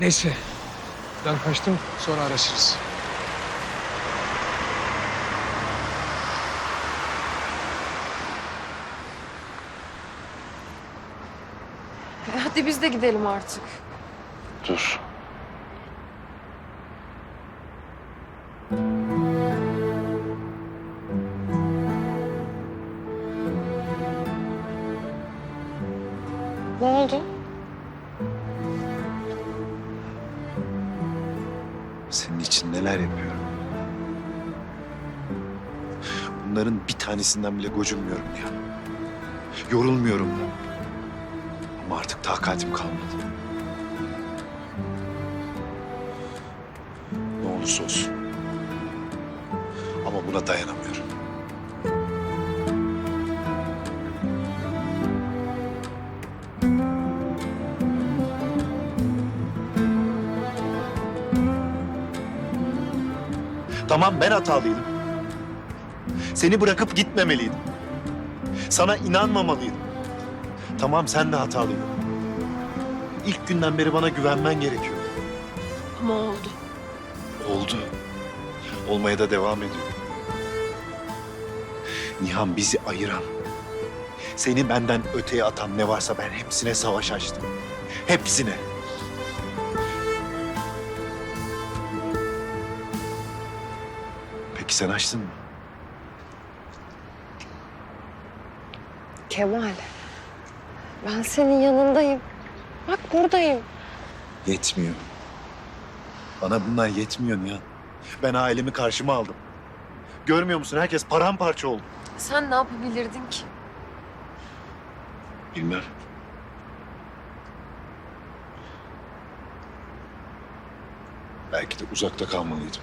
Neyse. Ben kaçtım. Sonra araşırız. Hadi biz de gidelim artık. Dur. Ne oldu? Neler yapıyorum. Bunların bir tanesinden bile gocunmuyorum ya. Yorulmuyorum da. Ama artık takatim kalmadı. Ne olursa olsun. Ama buna dayanamıyorum. Tamam ben hatalıydım. Seni bırakıp gitmemeliydim. Sana inanmamalıydım. Tamam sen de hatalıydın. İlk günden beri bana güvenmen gerekiyor. Ama oldu. Oldu. Olmaya da devam ediyor. Nihan bizi ayıran, seni benden öteye atan ne varsa ben hepsine savaş açtım. Hepsine. Peki sen açtın mı? Kemal. Ben senin yanındayım. Bak buradayım. Yetmiyor. Bana bunlar yetmiyor Nihan. Ben ailemi karşıma aldım. Görmüyor musun? Herkes paramparça oldu. Sen ne yapabilirdin ki? Bilmem. Belki de uzakta kalmalıydım.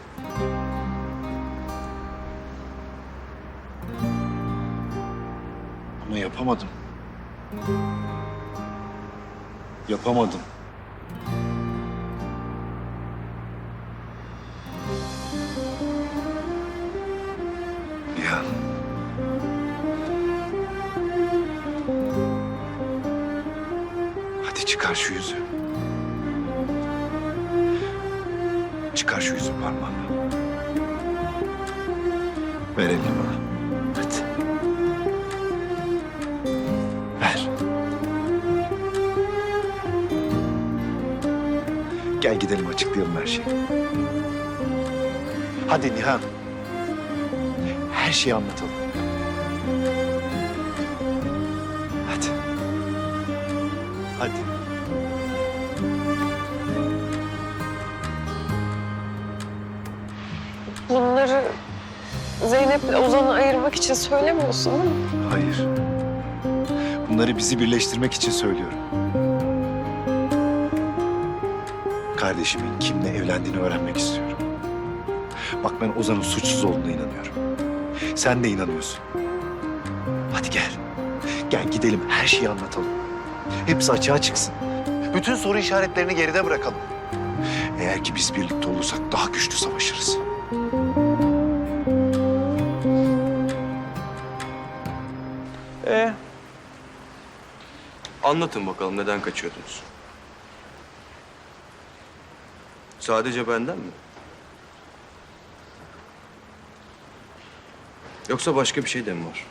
Ama yapamadım. Yapamadım. Ya. Hadi çıkar şu yüzü. Çıkar şu yüzü parmağını. Ver elini bana. Gel gidelim açıklayalım her şeyi. Hadi Nihan. Her şeyi anlatalım. Hadi. Hadi. Bunları Zeynep'le Ozan'ı ayırmak için söylemiyorsun değil mi? Hayır. Bunları bizi birleştirmek için söylüyorum. Kardeşimin kimle evlendiğini öğrenmek istiyorum. Bak ben Ozan'ın suçsuz olduğuna inanıyorum. Sen de inanıyorsun. Hadi gel. Gel gidelim her şeyi anlatalım. Hepsi açığa çıksın. Bütün soru işaretlerini geride bırakalım. Eğer ki biz birlikte olursak daha güçlü savaşırız. Ee? Anlatın bakalım neden kaçıyordunuz? Sadece benden mi? Yoksa başka bir şey de mi var?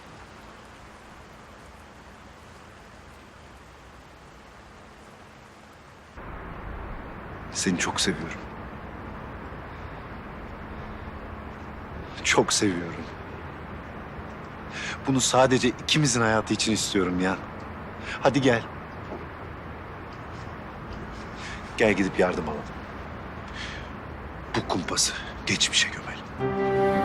Seni çok seviyorum. Çok seviyorum. Bunu sadece ikimizin hayatı için istiyorum ya. Hadi gel. Gel gidip yardım alalım. Bu kumpası geçmişe gömelim.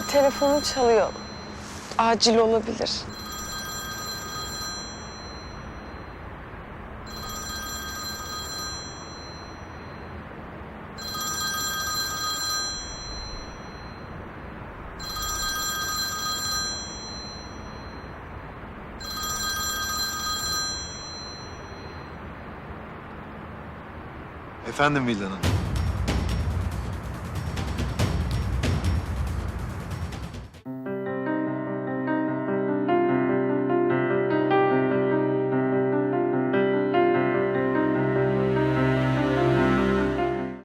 Telefonu çalıyor. Acil olabilir. Efendim Vildan Hanım.